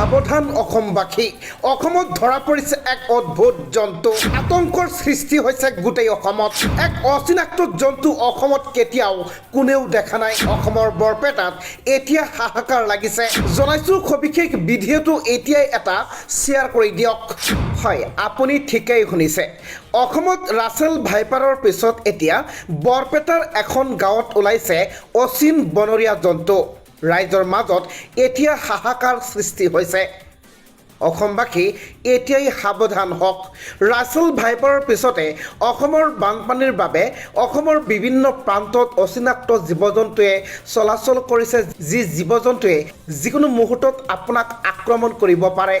সাৱধান অসমবাসী অসমত ধৰা পৰিছে এক অদ্ভুত জন্তু। আতংকৰ সৃষ্টি হৈছে গোটেই অসমত। এক অচিনাক্ত জন্তু অসমত কেতিয়াও কোনেও দেখা নাই। অসমৰ বৰপেটাত এতিয়া হাহাকাৰ লাগিছে। জনাইছোঁ সবিশেষ ভিডিঅ'টো এতিয়াই এটা শ্বেয়াৰ কৰি দিয়ক। হয়, আপুনি ঠিকেই শুনিছে। অসমত ৰাছেল ভাইপাৰৰ পিছত এতিয়া বৰপেটাৰ এখন গাঁৱত ওলাইছে অচিন বনৰীয়া জন্তু। ৰাইজৰ মাজত এতিয়া হাহাকাৰ সৃষ্টি হৈছে। অসমবাসী এতিয়াই সাৱধান হওক। ৰাছেল ভাইপাৰৰ পিছতে অসমৰ বানপানীৰ বাবে অসমৰ বিভিন্ন প্ৰান্তত অচিনাক্ত জীৱ জন্তুৱে চলাচল কৰিছে যি জীৱ জন্তুৱে যিকোনো মুহূৰ্তত আপোনাক আক্ৰমণ কৰিব পাৰে।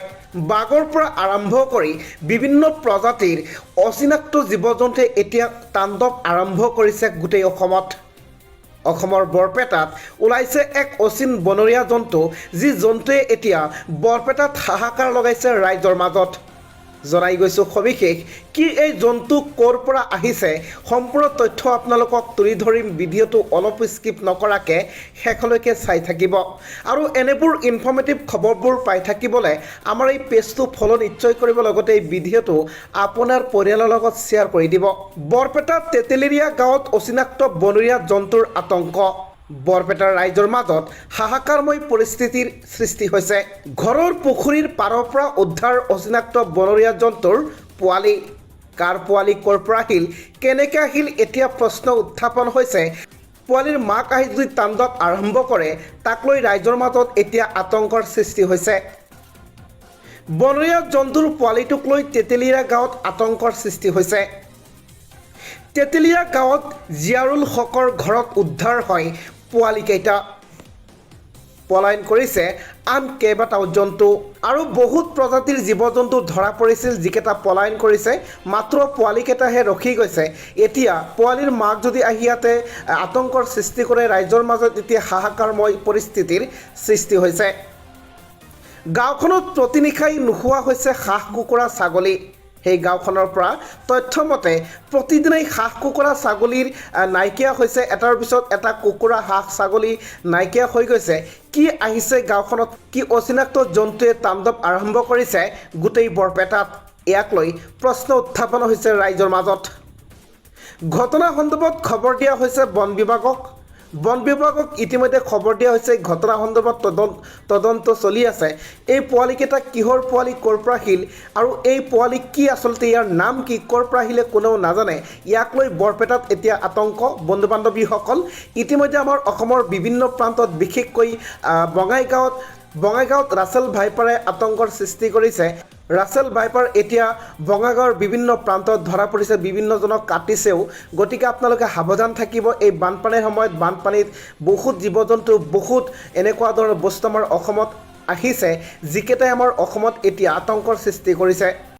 বাঘৰ পৰা আৰম্ভ কৰি বিভিন্ন প্ৰজাতিৰ অচিনাক্ত জীৱ জন্তুৱে এতিয়া তাণ্ডৱ আৰম্ভ কৰিছে গোটেই অসমত। অসমৰ বৰপেটাত ওলাইছে এক অচিন বনৰীয়া জন্তু, যি জন্তুৱে এতিয়া বৰপেটাত হাহাকাৰ লগাইছে ৰাইজৰ মাজত। জনাই গৈছোঁ সবিশেষ, কি এই জন্তু ক'ৰ পৰা আহিছে? সম্পূৰ্ণ তথ্য আপোনালোকক তুলি ধৰিম, ভিডিঅ'টো অলপ স্কিপ নকৰাকৈ শেষলৈকে চাই থাকিব। আৰু এনেবোৰ ইনফৰ্মেটিভ খবৰবোৰ পাই থাকিবলৈ আমাৰ এই পেজটো ফ'ল' নিশ্চয় কৰিব, লগতে এই ভিডিঅ'টো আপোনাৰ পৰিয়ালৰ লগত শ্বেয়াৰ কৰি দিব। বৰপেটাৰ তেতেলেৰীয়া গাঁৱত অচিনাক্ত বনৰীয়া জন্তুৰ আতংক। বৰপেটাৰ ৰাইজৰ মাজত হাহাকাৰময় পৰিস্থিতিৰ সৃষ্টি হৈছে। ঘৰৰ পুখুৰীৰ পাৰৰ পৰা উদ্ধাৰ অচিনাক্ত বনৰীয়া জন্তুৰ পোৱালি। কাৰ পোৱালি ক'ৰ পৰা আহিল, কেনেকৈ আহিল এতিয়া প্ৰশ্ন উত্থাপন হৈছে। পোৱালিৰ মাক আহি যদি তাণ্ডৱ আৰম্ভ কৰে, তাক লৈ ৰাইজৰ মাজত এতিয়া আতংকৰ সৃষ্টি হৈছে। বনৰীয়া জন্তুৰ পোৱালিটোক লৈ তেতেলীয়া গাঁৱত আতংকৰ সৃষ্টি হৈছে। তেতেলীয়া গাঁৱত জিয়াৰুল হকৰ ঘৰত উদ্ধাৰ হয়। পোৱালিকেইটা পলায়ন কৰিছে। আন কেইবাটাও জন্তু আৰু বহুত প্ৰজাতিৰ জীৱ জন্তু ধৰা পৰিছিল যিকেইটা পলায়ন কৰিছে। মাত্ৰ পোৱালিকেইটাহে ৰখি গৈছে। এতিয়া পোৱালিৰ মাক যদি আহি ইয়াতে আতংকৰ সৃষ্টি কৰে, ৰাইজৰ মাজত এতিয়া হাহাকাৰময় পৰিস্থিতিৰ সৃষ্টি হৈছে। গাঁওখনত প্ৰতিনিশাই নোখোৱা হৈছে হাঁহ কুকুৰা ছাগলী। সেই গাঁওখনৰ পৰা। তথ্যমতে প্ৰতিদিনেই হাঁহ কুকুৰা ছাগলীৰ নাইকিয়া হৈছে। এটাৰ পিছত এটা কুকুৰা হাঁহ ছাগলী নাইকিয়া হৈ গৈছে। কি আহিছে গাঁওখনত? কি অচিনাক্ত জন্তুৱে তাণ্ডৱ আৰম্ভ কৰিছে? গোটেই বৰপেটাত ইয়াক লৈ প্ৰশ্ন উত্থাপন হৈছে ৰাইজৰ মাজত। ঘটনা সন্দৰ্ভত খবৰ দিয়া হৈছে বন বিভাগক। বন বিভাগক ইতিমধ্যে খবৰ দিয়া হৈছে ঘটনা সন্দৰ্ভত তদন্ত তদন্ত চলি আছে। এই পোৱালিকেইটা কিহৰ পোৱালি ক'ৰ পৰা আহিল আৰু এই পোৱালি কি আচলতে ইয়াৰ নাম কি ক'ৰ পৰা আহিলে কোনেও নাজানে। ইয়াক লৈ বৰপেটাত এতিয়া আতংক। বন্ধু বান্ধৱীসকল ইতিমধ্যে আমাৰ অসমৰ বিভিন্ন প্ৰান্তত বিশেষকৈ বঙাইগাঁৱত বঙাইগাঁৱত ৰাছেল ভাইপাৰে আতংকৰ সৃষ্টি কৰিছে। ৰাছেল ভাইপাৰ এতিয়া বঙাইগাঁৱৰ বিভিন্ন প্ৰান্তত ধৰা পৰিছে বিভিন্নজনক কাটিছেও। গতিকে আপোনালোকে সাৱধান থাকিব এই বানপানীৰ সময়ত বানপানীত বহুত জীৱ জন্তু বহুত এনেকুৱা ধৰণৰ বস্তু আমাৰ অসমত আহিছে যিকেইটাই আমাৰ অসমত এতিয়া আতংকৰ সৃষ্টি কৰিছে।